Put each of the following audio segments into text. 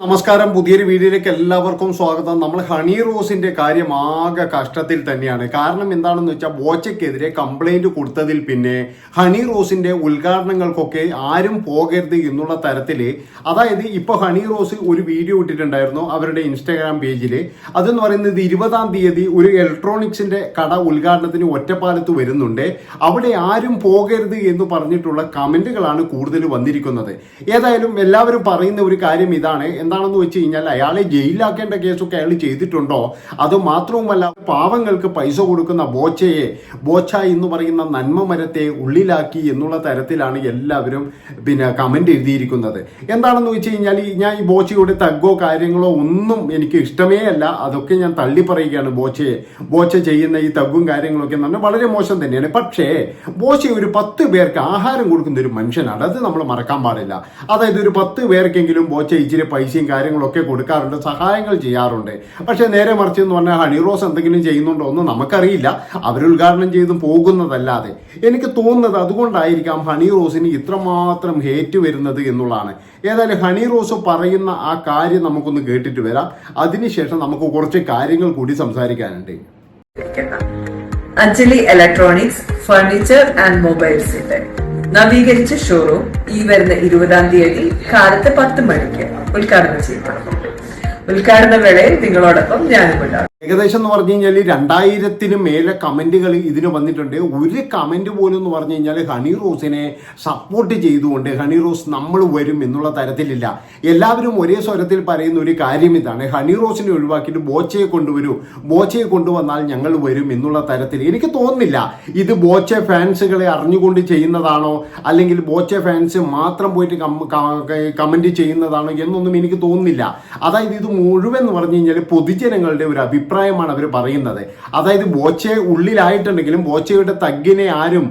നമസ്കാരം. പുതിയൊരു വീഡിയോയിലേക്ക് എല്ലാവർക്കും സ്വാഗതം. നമ്മൾ ഹണി റോസിന്റെ കാര്യം ആകെ കഷ്ടത്തിൽ തന്നെയാണ്. കാരണം എന്താണെന്ന് വെച്ചാൽ ബോച്ചയ്ക്കെതിരെ കംപ്ലൈന്റ് കൊടുത്തതിൽ പിന്നെ ഹണി റോസിന്റെ ഉദ്ഘാടനങ്ങൾക്കൊക്കെ ആരും പോകരുത് എന്നുള്ള തരത്തിൽ അതായത് ഇപ്പൊ ഹണി റോസ് ഒരു വീഡിയോ ഇട്ടിട്ടുണ്ടായിരുന്നു അവരുടെ ഇൻസ്റ്റാഗ്രാം പേജിൽ അതെന്ന് പറയുന്നത് ഇരുപതാം തീയതി ഒരു ഇലക്ട്രോണിക്സിന്റെ കട ഉദ്ഘാടനത്തിന് ഒറ്റപ്പാലത്ത് വരുന്നുണ്ട്. അവിടെ ആരും പോകരുത് എന്ന് പറഞ്ഞിട്ടുള്ള കമന്റുകളാണ് കൂടുതൽ വന്നിരിക്കുന്നത്. ഏതായാലും എല്ലാവരും പറയുന്ന ഒരു കാര്യം ഇതാണ്. എന്താണെന്ന് വെച്ച് കഴിഞ്ഞാൽ അയാളെ ജയിലിലാക്കേണ്ട കേസൊക്കെ അയാൾ ചെയ്തിട്ടുണ്ടോ? അത് മാത്രവുമല്ല പാവങ്ങൾക്ക് പൈസ കൊടുക്കുന്ന ബോച്ചയെ ബോച്ച എന്ന് പറയുന്ന നന്മ മരത്തെ ഉള്ളിലാക്കി എന്നുള്ള തരത്തിലാണ് എല്ലാവരും പിന്നെ കമന്റ് എഴുതിയിരിക്കുന്നത്. എന്താണെന്ന് വെച്ച് കഴിഞ്ഞാൽ ഞാൻ ഈ ബോച്ചയുടെ തഗ്ഗോ കാര്യങ്ങളോ ഒന്നും എനിക്ക് ഇഷ്ടമേ അല്ല. അതൊക്കെ ഞാൻ തള്ളി പറയുകയാണ് ബോച്ചയെ. ബോച്ച ചെയ്യുന്ന ഈ തഗ്ഗും കാര്യങ്ങളൊക്കെ എന്ന് പറഞ്ഞാൽ വളരെ മോശം തന്നെയാണ്. പക്ഷേ ബോച്ച ഒരു പത്ത് പേർക്ക് ആഹാരം കൊടുക്കുന്ന ഒരു മനുഷ്യനാണ്. അത് നമ്മൾ മറക്കാൻ പാടില്ല. അതായത് ഒരു പത്ത് പേർക്കെങ്കിലും ബോച്ച ഇച്ചിരി പൈസയും കാര്യങ്ങളൊക്കെ കൊടുക്കാറുണ്ട് സഹായങ്ങൾ ചെയ്യാറുണ്ട്. പക്ഷേ നേരെ മറിച്ച് എന്ന് പറഞ്ഞാൽ ഹണി റോസ് എന്തെങ്കിലും ചെയ്യുന്നുണ്ടോ എന്ന് നമുക്കറിയില്ല. അവർ ഉദ്ഘാടനം ചെയ്ത് പോകുന്നതല്ലാതെ. എനിക്ക് തോന്നുന്നത് അതുകൊണ്ടായിരിക്കാം ഹണി റോസിന് ഇത്രമാത്രം ഹേറ്റ് വരുന്നത് എന്നുള്ളതാണ്. ഏതായാലും ഹണി റോസ് പറയുന്ന ആ കാര്യം നമുക്കൊന്ന് കേട്ടിട്ട് വരാം. അതിനുശേഷം നമുക്ക് കുറച്ച് കാര്യങ്ങൾ കൂടി സംസാരിക്കാനുണ്ട്. അഞ്ജലി ഇലക്ട്രോണിക്സ് ഫർണിച്ചർ ആൻഡ് മൊബൈൽസിന്റെ നവീകരിച്ച ഷോറൂം ഈ വരുന്ന ഇരുപതാം തീയതി കാലത്ത് പത്ത് മണിക്ക് ഉദ്ഘാടനം ചെയ്യപ്പെടും. ഉദ്ഘാടന വേളയിൽ നിങ്ങളോടൊപ്പം ഞാനും ഉണ്ടാകും ഏകദേശം എന്ന് പറഞ്ഞു കഴിഞ്ഞാൽ രണ്ടായിരത്തിന് മേലെ കമന്റുകൾ ഇതിന് വന്നിട്ടുണ്ട്. ഒരു കമന്റ് പോലും എന്ന് പറഞ്ഞു കഴിഞ്ഞാൽ ഹണി റോസിനെ സപ്പോർട്ട് ചെയ്തുകൊണ്ട് ഹണി റോസ് നമ്മൾ വരും എന്നുള്ള തരത്തിലില്ല. എല്ലാവരും ഒരേ സ്വരത്തിൽ പറയുന്ന ഒരു കാര്യം ഇതാണ്. ഹണി റോസിനെ ഒഴിവാക്കിയിട്ട് ബോച്ചയെ കൊണ്ടുവരൂ. ബോച്ചയെ കൊണ്ടുവന്നാൽ ഞങ്ങൾ വരും എന്നുള്ള തരത്തിൽ എനിക്ക് തോന്നുന്നില്ല. ഇത് ബോച്ച ഫാൻസുകളെ അറിഞ്ഞുകൊണ്ട് ചെയ്യുന്നതാണോ? അല്ലെങ്കിൽ ബോച്ച ഫാൻസ് മാത്രം പോയിട്ട് കമന്റ് ചെയ്യുന്നതാണോ എന്നൊന്നും എനിക്ക് തോന്നുന്നില്ല. അതായത് ഇത് മുഴുവൻ എന്ന് പറഞ്ഞു കഴിഞ്ഞാൽ പൊതുജനങ്ങളുടെ ഒരു അഭിപ്രായമാണ് അവർ പറയുന്നത്. അതായത് ബോച്ചെ ഉള്ളിലായിട്ടുണ്ടെങ്കിലും ബോച്ചയുടെ തഗ്ഗിനെ ആരും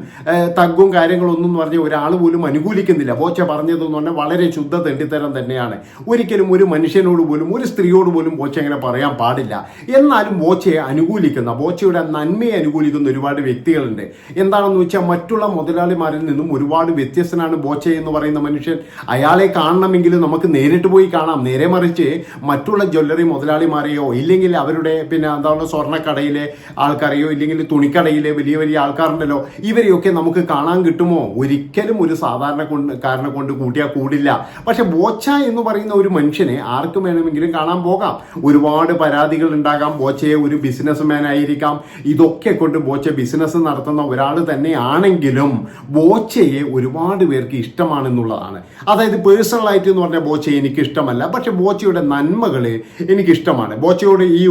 തഗ്ഗും കാര്യങ്ങളൊന്നും എന്ന് പറഞ്ഞാൽ ഒരാൾ പോലും അനുകൂലിക്കുന്നില്ല. ബോച്ച പറഞ്ഞതെന്ന് പറഞ്ഞാൽ വളരെ ശുദ്ധ തെണ്ടിത്തരം തന്നെയാണ്. ഒരിക്കലും ഒരു മനുഷ്യനോട് പോലും ഒരു സ്ത്രീയോട് പോലും ബോച്ച അങ്ങനെ പറയാൻ പാടില്ല. എന്നാലും ബോച്ചയെ അനുകൂലിക്കുന്ന ബോച്ചയുടെ നന്മയെ അനുകൂലിക്കുന്ന ഒരുപാട് വ്യക്തികളുണ്ട്. എന്താണെന്ന് വെച്ചാൽ മറ്റുള്ള മുതലാളിമാരിൽ നിന്നും ഒരുപാട് വ്യത്യസ്തനാണ് ബോച്ച എന്ന് പറയുന്ന മനുഷ്യൻ. അയാളെ കാണണമെങ്കിൽ നമുക്ക് നേരിട്ട് പോയി കാണാം. നേരെ മറിച്ച് മറ്റുള്ള ജ്വല്ലറി മുതലാളിമാരെയോ ഇല്ലെങ്കിൽ അവരുടെ പിന്നെ എന്താണ് സ്വർണക്കടയിലെ ആൾക്കാരെയോ ഇല്ലെങ്കിൽ തുണിക്കടയിലെ വലിയ വലിയ ആൾക്കാരുണ്ടല്ലോ ഇവരെയൊക്കെ നമുക്ക് കാണാൻ കിട്ടുമോ? ഒരിക്കലും ഒരു സാധാരണ കൊണ്ട് കാരണം കൊണ്ട് കൂട്ടിയാൽ കൂടില്ല. പക്ഷെ ബോച്ച എന്ന് പറയുന്ന ഒരു മനുഷ്യനെ ആർക്കും വേണമെങ്കിലും കാണാൻ പോകാം. ഒരുപാട് പരാതികൾ ഉണ്ടാകാം. ബോച്ചയെ ഒരു ബിസിനസ്മാൻ ആയിരിക്കാം. ഇതൊക്കെ കൊണ്ട് ബോച്ച ബിസിനസ് നടത്തുന്ന ഒരാൾ തന്നെയാണെങ്കിലും ബോച്ചയെ ഒരുപാട് പേർക്ക് ഇഷ്ടമാണെന്നുള്ളതാണ്. അതായത് പേഴ്സണൽ ആയിട്ട് എന്ന് പറഞ്ഞാൽ ബോച്ചയെ എനിക്ക് ഇഷ്ടമല്ല പക്ഷെ ബോച്ചയുടെ നന്മകൾ എനിക്ക് ഇഷ്ടമാണ് ബോച്ചയുടെ ഈ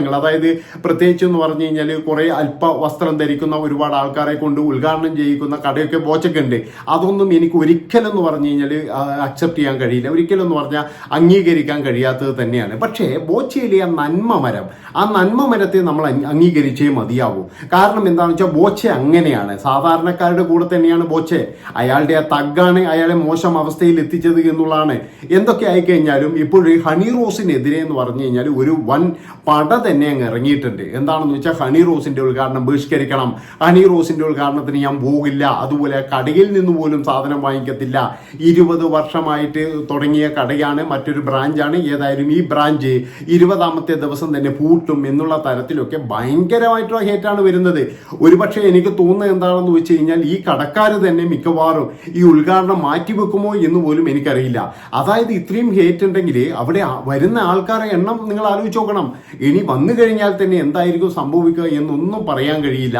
ഉദ്ഘാടനങ്ങൾ അതായത് പ്രത്യേകിച്ച് എന്ന് പറഞ്ഞു കഴിഞ്ഞാൽ കുറെ അല്പ വസ്ത്രം ധരിക്കുന്ന ഒരുപാട് ആൾക്കാരെ കൊണ്ട് ഉദ്ഘാടനം ചെയ്യിക്കുന്ന കടയൊക്കെ ബോച്ചക്കുണ്ട് അതൊന്നും എനിക്ക് ഒരിക്കലും എന്ന് പറഞ്ഞു കഴിഞ്ഞാൽ അക്സെപ്റ്റ് ചെയ്യാൻ കഴിയില്ല. ഒരിക്കലും എന്ന് പറഞ്ഞാൽ അംഗീകരിക്കാൻ കഴിയാത്തത് തന്നെയാണ്. പക്ഷേ ബോച്ചയിലെ ആ നന്മ മരം ആ നന്മ മരത്തെ നമ്മൾ അംഗീകരിച്ചേ മതിയാവൂ. കാരണം എന്താണെന്ന് വെച്ചാൽ ബോച്ച അങ്ങനെയാണ്. സാധാരണക്കാരുടെ കൂടെ തന്നെയാണ് ബോച്ചെ. അയാളുടെ ആ തഗ്ഗാണ് അയാളെ മോശം അവസ്ഥയിൽ എത്തിച്ചത് എന്നുള്ളതാണ്. എന്തൊക്കെ ആയിക്കഴിഞ്ഞാലും ഇപ്പോൾ ഹണി റോസിനെതിരെ എന്ന് പറഞ്ഞു കഴിഞ്ഞാൽ ഒരു വൻ പട തന്നെ അങ്ങ് ഇറങ്ങിയിട്ടുണ്ട്. എന്താണെന്ന് വെച്ചാൽ ഹണി റോസിന്റെ ഉദ്ഘാടനം ബഹിഷ്കരിക്കണം. ഹണി റോസിന്റെ ഉദ്ഘാടനത്തിന് ഞാൻ പോകില്ല. അതുപോലെ കടയിൽ നിന്ന് പോലും സാധനം വാങ്ങിക്കത്തില്ല. ഇരുപത് വർഷമായിട്ട് തുടങ്ങിയ കടയാണ് മറ്റൊരു ബ്രാഞ്ചാണ്. ഏതായാലും ഈ ബ്രാഞ്ച് ഇരുപതാമത്തെ ദിവസം തന്നെ പൂട്ടും എന്നുള്ള തരത്തിലൊക്കെ ഭയങ്കരമായിട്ടുള്ള ഹേറ്റാണ് വരുന്നത്. ഒരുപക്ഷെ എനിക്ക് തോന്നുന്നത് എന്താണെന്ന് വെച്ച് കഴിഞ്ഞാൽ ഈ കടക്കാർ തന്നെ മിക്കവാറും ഈ ഉദ്ഘാടനം മാറ്റിവെക്കുമോ എന്ന് പോലും എനിക്കറിയില്ല. അതായത് ഇത്രയും ഹേറ്റ് ഉണ്ടെങ്കിൽ അവിടെ വരുന്ന ആൾക്കാരെ എണ്ണം നിങ്ങൾ ആലോചിച്ച് നോക്കണം. ഇനി വന്നു കഴിഞ്ഞാൽ തന്നെ എന്തായിരിക്കും സംഭവിക്കുക എന്നൊന്നും പറയാൻ കഴിയില്ല.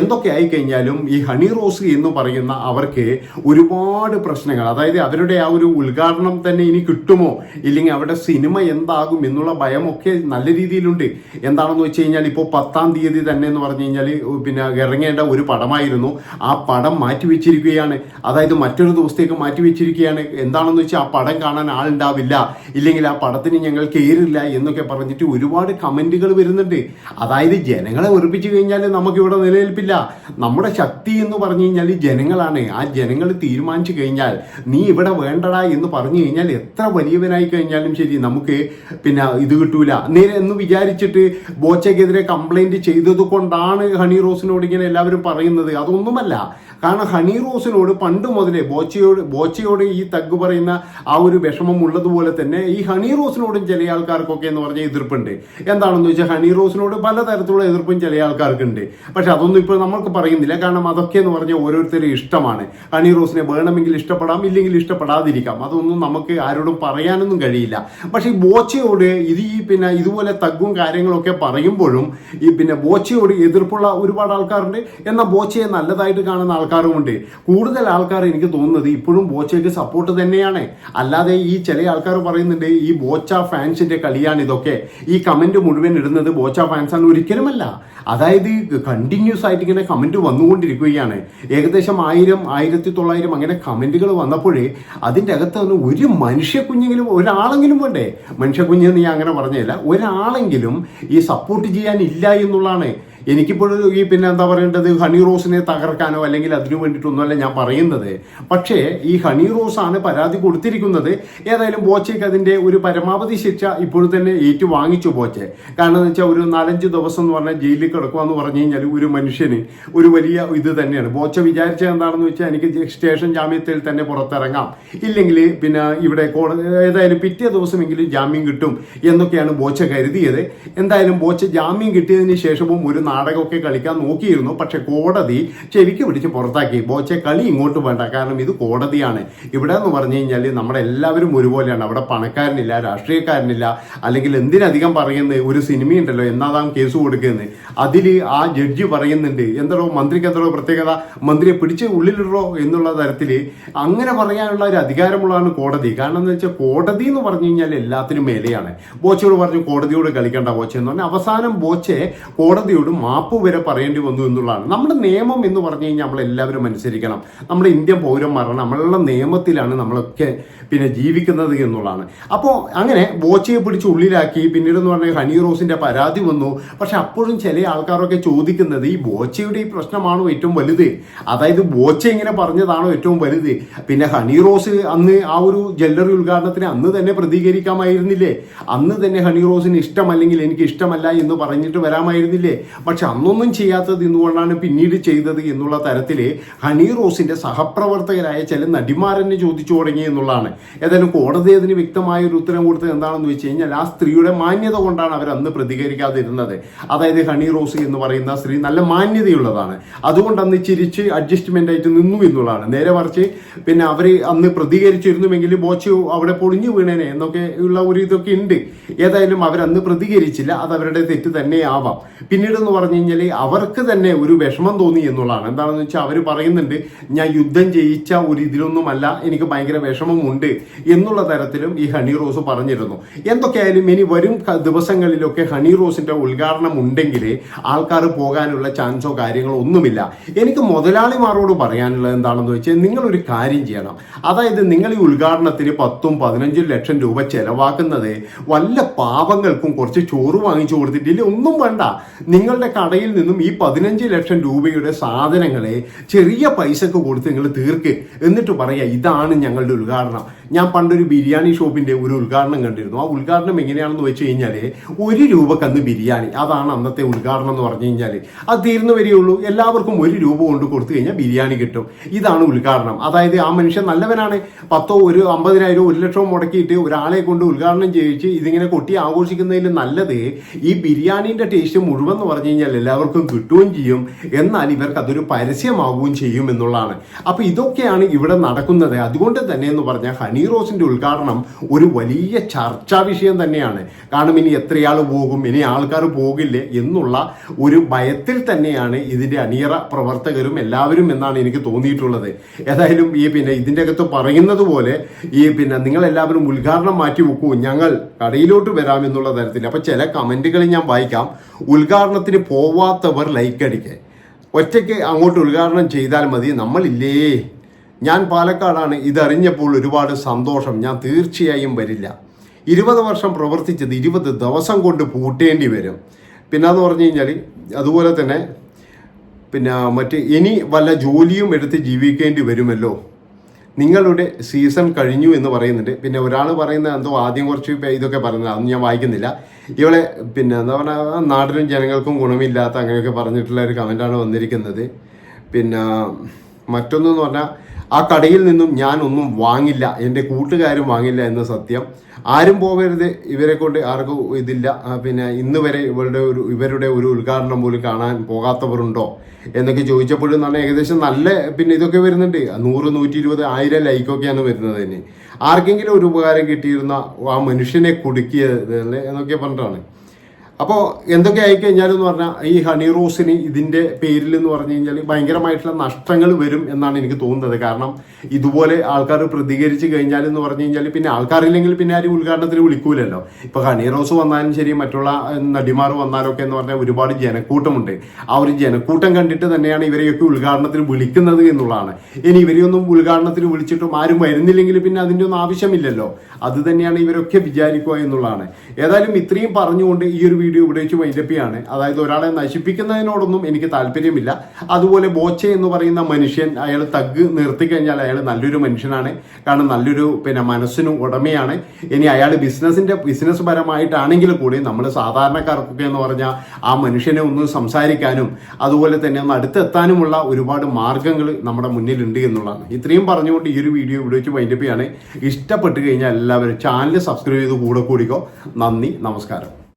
എന്തൊക്കെ ആയിക്കഴിഞ്ഞാലും ഈ ഹണി റോസ് എന്ന് പറയുന്ന അവർക്ക് ഒരുപാട് പ്രശ്നങ്ങൾ അതായത് അവരുടെ ആ ഒരു ഉദ്ഘാടനം തന്നെ ഇനി കിട്ടുമോ? ഇല്ലെങ്കിൽ അവരുടെ സിനിമ എന്താകും എന്നുള്ള ഭയമൊക്കെ നല്ല രീതിയിലുണ്ട്. എന്താണെന്ന് വെച്ച് കഴിഞ്ഞാൽ ഇപ്പോൾ പത്താം തീയതി തന്നെ എന്ന് പറഞ്ഞു കഴിഞ്ഞാൽ പിന്നെ ഇറങ്ങേണ്ട ഒരു പടമായിരുന്നു. ആ പടം മാറ്റിവെച്ചിരിക്കുകയാണ് അതായത് മറ്റൊരു ദിവസത്തേക്ക് മാറ്റിവെച്ചിരിക്കുകയാണ് എന്താണെന്ന് വെച്ചാൽ ആ പടം കാണാൻ ആളുണ്ടാവില്ല. ഇല്ലെങ്കിൽ ആ പടത്തിന് ഞങ്ങൾ കയറില്ല എന്നൊക്കെ പറഞ്ഞിട്ട് ഒരുപാട് കമന്റുകൾ കമന്റുകൾ വരുന്നുണ്ട്. അതായത് ജനങ്ങളെ വെറുപ്പിച്ചു കഴിഞ്ഞാൽ നമുക്കിവിടെ നിലനിൽപ്പില്ല. നമ്മുടെ ശക്തി എന്ന് പറഞ്ഞു കഴിഞ്ഞാൽ ജനങ്ങളാണ്. ആ ജനങ്ങൾ തീരുമാനിച്ചു കഴിഞ്ഞാൽ നീ ഇവിടെ വേണ്ടടാ എന്ന് പറഞ്ഞു കഴിഞ്ഞാൽ എത്ര വലിയവനായി കഴിഞ്ഞാലും ശരി നമുക്ക് പിന്നെ ഇത് കിട്ടൂല. നേരെ എന്ന് വിചാരിച്ചിട്ട് ബോച്ചയ്ക്കെതിരെ കംപ്ലൈന്റ് ചെയ്തത് കൊണ്ടാണ് ഹണി റോസിനോട് ഇങ്ങനെ എല്ലാവരും പറയുന്നത്. അതൊന്നുമല്ല. കാരണം ഹണി റോസിനോട് പണ്ട് മുതലേ ബോച്ചയോട് ബോച്ചയോട് ഈ തഗ് പറയുന്ന ആ ഒരു വിഷമം ഉള്ളതുപോലെ തന്നെ ഈ ഹണി റോസിനോടും ചില ആൾക്കാർക്കൊക്കെ എന്ന് പറഞ്ഞാൽ എതിർപ്പുണ്ട്. എന്താണെന്ന് വെച്ചാൽ ഹണി റോസിനോട് പലതരത്തിലുള്ള എതിർപ്പും ചില ആൾക്കാർക്കുണ്ട്. പക്ഷെ അതൊന്നും ഇപ്പോൾ നമ്മൾക്ക് പറയുന്നില്ല. കാരണം അതൊക്കെ എന്ന് പറഞ്ഞാൽ ഓരോരുത്തരും ഇഷ്ടമാണ്. ഹണി റോസിനെ വേണമെങ്കിൽ ഇഷ്ടപ്പെടാം ഇല്ലെങ്കിൽ ഇഷ്ടപ്പെടാതിരിക്കാം. അതൊന്നും നമുക്ക് ആരോടും പറയാനൊന്നും കഴിയില്ല. പക്ഷെ ഈ ബോച്ചയോട് ഇത് ഈ പിന്നെ ഇതുപോലെ തഗ്ഗും കാര്യങ്ങളൊക്കെ പറയുമ്പോഴും ഈ പിന്നെ ബോച്ചയോട് എതിർപ്പുള്ള ഒരുപാട് ആൾക്കാരുണ്ട്. എന്നാൽ ബോച്ചയെ നല്ലതായിട്ട് കാണുന്ന ആൾക്കാരുമുണ്ട്. കൂടുതൽ ആൾക്കാർ എനിക്ക് തോന്നുന്നത് ഇപ്പോഴും ബോച്ചയ്ക്ക് സപ്പോർട്ട് തന്നെയാണ്. അല്ലാതെ ഈ ചില ആൾക്കാർ പറയുന്നുണ്ട് ഈ ബോച്ച ഫാൻസിന്റെ കളിയാണ് ഇതൊക്കെ. ഈ കമന്റ് മുഴുവൻ ഇടുന്നത് ബോച്ച ഫാൻസാണ് ഒരിക്കലുമല്ല. അതായത് കണ്ടിന്യൂസ് ആയിട്ട് ഇങ്ങനെ കമന്റ് വന്നുകൊണ്ടിരിക്കുകയാണ്. ഏകദേശം ആയിരം ആയിരത്തി തൊള്ളായിരം അങ്ങനെ കമന്റുകൾ വന്നപ്പോഴേ അതിന്റെ അകത്ത് ഒന്ന് ഒരു മനുഷ്യ കുഞ്ഞെങ്കിലും ഒരാളെങ്കിലും വേണ്ടേ? മനുഷ്യ ഞാൻ അങ്ങനെ പറഞ്ഞില്ല ഒരാളെങ്കിലും ഈ സപ്പോർട്ട് ചെയ്യാനില്ല എന്നുള്ളതാണ്. എനിക്കിപ്പോഴും ഈ പിന്നെ എന്താ പറയേണ്ടത് ഹണി റോസിനെ തകർക്കാനോ അല്ലെങ്കിൽ അതിനു വേണ്ടിയിട്ടൊന്നുമല്ല ഞാൻ പറയുന്നത്. പക്ഷേ ഈ ഹണി റോസ് ആണ് പരാതി കൊടുത്തിരിക്കുന്നത്. ഏതായാലും ബോച്ചയ്ക്ക് അതിന്റെ ഒരു പരമാവധി ശിക്ഷ ഇപ്പോൾ തന്നെ ഏറ്റു വാങ്ങിച്ചു ബോച്ചെ. കാരണം എന്ന് വെച്ചാൽ ഒരു നാലഞ്ച് ദിവസം എന്ന് പറഞ്ഞാൽ ജയിലിൽ കിടക്കുക എന്ന് പറഞ്ഞു കഴിഞ്ഞാൽ ഒരു മനുഷ്യന് ഒരു വലിയ ഇത് തന്നെയാണ്. ബോച്ച വിചാരിച്ചത് എന്താണെന്ന് വെച്ചാൽ എനിക്ക് സ്റ്റേഷൻ ജാമ്യത്തിൽ തന്നെ പുറത്തിറങ്ങാം. ഇല്ലെങ്കിൽ പിന്നെ ഇവിടെ ഏതായാലും പിറ്റേ ദിവസമെങ്കിലും ജാമ്യം കിട്ടും എന്നൊക്കെയാണ് ബോച്ച കരുതിയത്. എന്തായാലും ബോച്ച ജാമ്യം കിട്ടിയതിന് ശേഷവും ഒരു നാടകമൊക്കെ കളിക്കാൻ നോക്കിയിരുന്നു. പക്ഷെ കോടതി ചെവിക്ക് പിടിച്ച് പുറത്താക്കി. ബോച്ചെ കളി ഇങ്ങോട്ട് വേണ്ട. കാരണം ഇത് കോടതിയാണ്. ഇവിടെ എന്ന് പറഞ്ഞു കഴിഞ്ഞാൽ നമ്മുടെ എല്ലാവരും ഒരുപോലെയാണ്. അവിടെ പണക്കാരനില്ല രാഷ്ട്രീയക്കാരനില്ല. അല്ലെങ്കിൽ എന്തിനധികം പറയുന്നത് ഒരു സിനിമയുണ്ടല്ലോ എന്നാതാം കേസ് കൊടുക്കുന്നത് അതിൽ ആ ജഡ്ജി പറയുന്നുണ്ട്. എന്തോ മന്ത്രിക്ക് എന്തോ പ്രത്യേകത? മന്ത്രിയെ പിടിച്ച് ഉള്ളിലിടറോ എന്നുള്ള തരത്തിൽ അങ്ങനെ പറയാനുള്ള ഒരു അധികാരമുള്ളതാണ് കോടതി. കാരണം എന്ന് വെച്ചാൽ കോടതി എന്ന് പറഞ്ഞു കഴിഞ്ഞാൽ എല്ലാത്തിനും മേലെയാണ്. ബോച്ചയോട് പറഞ്ഞു കോടതിയോട് കളിക്കേണ്ട ബോച്ച എന്ന് പറഞ്ഞാൽ അവസാനം ബോച്ചെ കോടതിയോട് മാപ്പ് വരെ പറയേണ്ടി വന്നു എന്നുള്ളതാണ്. നമ്മുടെ നിയമം എന്ന് പറഞ്ഞു കഴിഞ്ഞാൽ നമ്മൾ എല്ലാവരും അനുസരിക്കണം. നമ്മുടെ ഇന്ത്യൻ പൗരന്മാരാണ് നമ്മളുടെ നിയമത്തിലാണ് നമ്മളൊക്കെ പിന്നെ ജീവിക്കുന്നത് എന്നുള്ളതാണ്. അപ്പോൾ അങ്ങനെ ബോച്ചയെ പിടിച്ച് ഉള്ളിലാക്കി പിന്നീട് എന്ന് പറഞ്ഞാൽ ഹണി റോസിന്റെ പരാതി വന്നു. പക്ഷെ അപ്പോഴും ചില ആൾക്കാരൊക്കെ ചോദിക്കുന്നത് ഈ ബോച്ചയുടെ ഈ പ്രശ്നമാണോ ഏറ്റവും വലുത്? അതായത് ബോച്ച ഇങ്ങനെ പറഞ്ഞതാണോ ഏറ്റവും വലുത്? പിന്നെ ഹണി റോസ് അന്ന് ആ ഒരു ജ്വല്ലറി ഉദ്ഘാടനത്തിന് അന്ന് തന്നെ പ്രതികരിക്കാമായിരുന്നില്ലേ? അന്ന് തന്നെ ഹണി റോസിന് ഇഷ്ടമല്ലെങ്കിൽ എനിക്ക് ഇഷ്ടമല്ല എന്ന് പറഞ്ഞിട്ട് വരാമായിരുന്നില്ലേ? പക്ഷെ അന്നൊന്നും ചെയ്യാത്തത് എന്തുകൊണ്ടാണ് പിന്നീട് ചെയ്തത് എന്നുള്ള തരത്തിൽ ഹണി റോസിന്റെ സഹപ്രവർത്തകരായ ചില നടിമാരെന്നെ ചോദിച്ചു തുടങ്ങി എന്നുള്ളതാണ്. ഏതായാലും കോടതി അതിന് വ്യക്തമായ ഒരു ഉത്തരം കൊടുത്തത് എന്താണെന്ന് വെച്ച് കഴിഞ്ഞാൽ ആ സ്ത്രീയുടെ മാന്യത കൊണ്ടാണ് അവർ അന്ന് പ്രതികരിക്കാതിരുന്നത്. അതായത് ഹണി റോസ് എന്ന് പറയുന്ന സ്ത്രീ നല്ല മാന്യതയുള്ളതാണ്. അതുകൊണ്ട് അന്ന് ചിരിച്ച് അഡ്ജസ്റ്റ്മെന്റ് ആയിട്ട് നിന്നു എന്നുള്ളതാണ്. നേരെ മറിച്ച് പിന്നെ അവർ അന്ന് പ്രതികരിച്ചിരുന്നുവെങ്കിൽ ബോച്ച് അവിടെ പൊളിഞ്ഞു വീണേനെ എന്നൊക്കെ ഉള്ള ഒരു ഇതൊക്കെ ഉണ്ട്. ഏതായാലും അവരന്ന് പ്രതികരിച്ചില്ല. അത് അവരുടെ തെറ്റ് തന്നെ ആവാം പിന്നീട് എന്ന് പറഞ്ഞു കഴിഞ്ഞാൽ അവർക്ക് തന്നെ ഒരു വിഷമം തോന്നി എന്നുള്ളതാണ്. എന്താണെന്ന് വെച്ചാൽ അവർ പറയുന്നുണ്ട് ഞാൻ യുദ്ധം ജയിച്ച ഒരു ഇതിലൊന്നുമല്ല എനിക്ക് ഭയങ്കര വിഷമമുണ്ട് എന്നുള്ള തരത്തിലും ഈ ഹണി റോസ് പറഞ്ഞിരുന്നു. എന്തൊക്കെയായാലും ഇനി വരും ദിവസങ്ങളിലൊക്കെ ഹണി റോസിന്റെ ഉദ്ഘാടനം ഉണ്ടെങ്കിൽ ആൾക്കാർ പോകാനുള്ള ചാൻസോ കാര്യങ്ങളോ ഒന്നുമില്ല. എനിക്ക് മുതലാളിമാരോട് പറയാനുള്ളത് എന്താണെന്ന് വെച്ചാൽ നിങ്ങൾ ഒരു കാര്യം ചെയ്യണം. അതായത് നിങ്ങൾ ഈ ഉദ്ഘാടനത്തിന് പത്തും പതിനഞ്ചും ലക്ഷം രൂപ ചെലവാക്കുന്നത് വല്ല പാപങ്ങൾക്കും കുറച്ച് ചോറ് വാങ്ങിച്ചു കൊടുത്തിട്ടില്ല? ഒന്നും വേണ്ട. നിങ്ങളുടെ കടയിൽ നിന്നും ഈ പതിനഞ്ച് ലക്ഷം രൂപയുടെ സാധനങ്ങളെ ചെറിയ പൈസക്ക് കൊടുത്ത് നിങ്ങൾ തീർക്ക്. എന്നിട്ട് പറയാ ഇതാണ് ഞങ്ങളുടെ ഉദ്ഘാടനം. ഞാൻ പണ്ടൊരു ബിരിയാണി ഷോപ്പിന്റെ ഒരു ഉദ്ഘാടനം കണ്ടിരുന്നു. ആ ഉദ്ഘാടനം എങ്ങനെയാണെന്ന് വെച്ച് കഴിഞ്ഞാൽ ഒരു രൂപക്ക് ബിരിയാണി അതാണ് അന്നത്തെ ഉദ്ഘാടനം എന്ന് പറഞ്ഞു കഴിഞ്ഞാൽ അത് തീർന്നു വരികയുള്ളൂ. എല്ലാവർക്കും ഒരു രൂപ കൊണ്ട് കൊടുത്തു കഴിഞ്ഞാൽ ബിരിയാണി കിട്ടും. ഇതാണ് ഉദ്ഘാടനം. അതായത് ആ മനുഷ്യൻ നല്ലവനാണ്. പത്തോ ഒരു അമ്പതിനായിരോ ഒരു ലക്ഷവും മുടക്കിയിട്ട് ഒരാളെ കൊണ്ട് ഉദ്ഘാടനം ചെയ്യിച്ച് ഇതിങ്ങനെ കൊട്ടി ആഘോഷിക്കുന്നതിൽ നല്ലത് ഈ ബിരിയാണിന്റെ ടേസ്റ്റ് മുഴുവൻ എന്ന് പറഞ്ഞു കഴിഞ്ഞാൽ എല്ലാവർക്കും കിട്ടുകയും ചെയ്യും. എന്നാൽ ഇവർക്ക് അതൊരു പരസ്യമാവുകയും ചെയ്യും എന്നുള്ളതാണ്. അപ്പൊ ഇതൊക്കെയാണ് ഇവിടെ നടക്കുന്നത്. അതുകൊണ്ട് തന്നെ എന്ന് പറഞ്ഞാൽ ഹണി റോസിന്റെ ഉദ്ഘാടനം ഒരു വലിയ ചർച്ചാ വിഷയം തന്നെയാണ്. കാരണം ഇനി എത്രയാൾ പോകും? ഇനി ആൾക്കാർ പോകില്ലേ? എന്നുള്ള ഒരു ഭയത്തിൽ തന്നെയാണ് ഇതിന്റെ അണിയറ പ്രവർത്തകരും എല്ലാവരും എന്നാണ് എനിക്ക് തോന്നിയിട്ടുള്ളത്. ഏതായാലും ഈ പിന്നെ ഇതിന്റെ അകത്ത് പറയുന്നത് പോലെ ഈ പിന്നെ നിങ്ങൾ എല്ലാവരും ഉദ്ഘാടനം മാറ്റി വെക്കൂ. ഞങ്ങൾ കടയിലോട്ട് വരാം എന്നുള്ള തരത്തിൽ. അപ്പൊ ചില കമന്റുകൾ ഞാൻ വായിക്കാം. ഉദ്ഘാടനത്തിന് പോവാത്തവർ ലൈക്ക് അടിക്കേ. ഒറ്റയ്ക്ക് അങ്ങോട്ട് ഉദ്ഘാടനം ചെയ്താൽ മതി. നമ്മളില്ലേ? ഞാൻ പാലക്കാടാണ്. ഇതറിഞ്ഞപ്പോൾ ഒരുപാട് സന്തോഷം. ഞാൻ തീർച്ചയായും വരില്ല. ഇരുപത് വർഷം പ്രവർത്തിച്ചത് ഇരുപത് ദിവസം കൊണ്ട് പൂട്ടേണ്ടി വരും. പിന്നെ എന്ന് പറഞ്ഞു കഴിഞ്ഞാൽ അതുപോലെ തന്നെ പിന്നെ മറ്റ് ഇനി വല്ല ജോലിയും എടുത്ത് ജീവിക്കേണ്ടി വരുമല്ലോ? നിങ്ങളുടെ സീസൺ കഴിഞ്ഞു എന്ന് പറയുന്നുണ്ട്. പിന്നെ ഒരാൾ പറയുന്ന എന്തോ ആദ്യം കുറച്ച് ഇതൊക്കെ പറയുന്നത്. അതൊന്നും ഞാൻ വായിക്കുന്നില്ല. ഇവളെ പിന്നെ എന്താ പറയുക നാടിനും ജനങ്ങൾക്കും ഗുണമില്ലാത്ത അങ്ങനെയൊക്കെ പറഞ്ഞിട്ടുള്ള ഒരു കമന്റാണ് വന്നിരിക്കുന്നത്. പിന്നെ മറ്റൊന്നെന്ന് പറഞ്ഞാൽ ആ കടയിൽ നിന്നും ഞാൻ ഒന്നും വാങ്ങില്ല എന്റെ കൂട്ടുകാരും വാങ്ങില്ല എന്ന സത്യം. ആരും പോകരുത് ഇവരെ കൊണ്ട് ആർക്കും ഇതില്ല. പിന്നെ ഇന്ന് വരെ ഇവരുടെ ഒരു ഇവരുടെ ഒരു ഉദ്ഘാടനം പോലും കാണാൻ പോകാത്തവരുണ്ടോ എന്നൊക്കെ ചോദിച്ചപ്പോഴും തന്നെ ഏകദേശം നല്ല പിന്നെ ഇതൊക്കെ വരുന്നുണ്ട്. നൂറ് നൂറ്റി ഇരുപത് ആയിരം ലൈക്കൊക്കെയാണ് വരുന്നത് തന്നെ ആർക്കെങ്കിലും ഒരു ഉപകാരം കിട്ടിയിരുന്ന ആ മനുഷ്യനെ കുടുക്കിയത് എന്നൊക്കെ പറഞ്ഞിട്ടാണ്. അപ്പോൾ എന്തൊക്കെ ആയിക്കഴിഞ്ഞാലെന്ന് പറഞ്ഞാൽ ഈ ഹണി റോസിന് ഇതിന്റെ പേരിൽ എന്ന് പറഞ്ഞു കഴിഞ്ഞാൽ ഭയങ്കരമായിട്ടുള്ള നഷ്ടങ്ങൾ വരും എന്നാണ് എനിക്ക് തോന്നുന്നത്. കാരണം ഇതുപോലെ ആൾക്കാർ പ്രതികരിച്ച് കഴിഞ്ഞാൽ എന്ന് പറഞ്ഞു കഴിഞ്ഞാൽ പിന്നെ ആൾക്കാരില്ലെങ്കിൽ പിന്നെ ആരും ഉദ്ഘാടനത്തിന് വിളിക്കൂലല്ലോ. ഇപ്പോൾ ഹണി റോസ് വന്നാലും ശരി മറ്റുള്ള നടിമാർ വന്നാലൊക്കെ എന്ന് പറഞ്ഞാൽ ഒരുപാട് ജനക്കൂട്ടമുണ്ട്. ആ ഒരു ജനക്കൂട്ടം കണ്ടിട്ട് തന്നെയാണ് ഇവരെയൊക്കെ ഉദ്ഘാടനത്തിന് വിളിക്കുന്നത് എന്നുള്ളതാണ്. ഇനി ഇവരെയൊന്നും ഉദ്ഘാടനത്തിന് വിളിച്ചിട്ടും ആരും വരുന്നില്ലെങ്കിൽ പിന്നെ അതിന്റെ ഒന്നും ആവശ്യമില്ലല്ലോ. അത് തന്നെയാണ് ഇവരൊക്കെ വിചാരിക്കുക എന്നുള്ളതാണ്. ഏതായാലും ഇത്രയും പറഞ്ഞുകൊണ്ട് ഈ ഒരു വീഡിയോ ഇവിടെ വെച്ച് അതായത് ഒരാളെ നശിപ്പിക്കുന്നതിനോടൊന്നും എനിക്ക് താല്പര്യമില്ല. അതുപോലെ ബോച്ചെ എന്ന് പറയുന്ന മനുഷ്യൻ അയാൾ തഗ് നിർത്തി കഴിഞ്ഞാൽ അയാൾ നല്ലൊരു മനുഷ്യനാണ്. കാരണം നല്ലൊരു പിന്നെ മനസ്സിനും ഉടമയാണ്. ഇനി അയാൾ ബിസിനസിന്റെ ബിസിനസ് പരമായിട്ടാണെങ്കിൽ കൂടി നമ്മൾ സാധാരണക്കാർക്കൊക്കെ എന്ന് പറഞ്ഞാൽ ആ മനുഷ്യനെ ഒന്ന് സംസാരിക്കാനും അതുപോലെ തന്നെ ഒന്ന് അടുത്തെത്താനുമുള്ള ഒരുപാട് മാർഗങ്ങൾ നമ്മുടെ മുന്നിലുണ്ട് എന്നുള്ളതാണ്. ഇത്രയും പറഞ്ഞുകൊണ്ട് ഈ ഒരു വീഡിയോ ഇവിടെ വെച്ച് വൈൻഡപ്പ് ചെയ്യാണ്. ഇഷ്ടപ്പെട്ട് കഴിഞ്ഞാൽ എല്ലാവരും ചാനൽ സബ്സ്ക്രൈബ് ചെയ്ത് കൂടെ കൂടിക്കോ. നന്ദി നമസ്കാരം.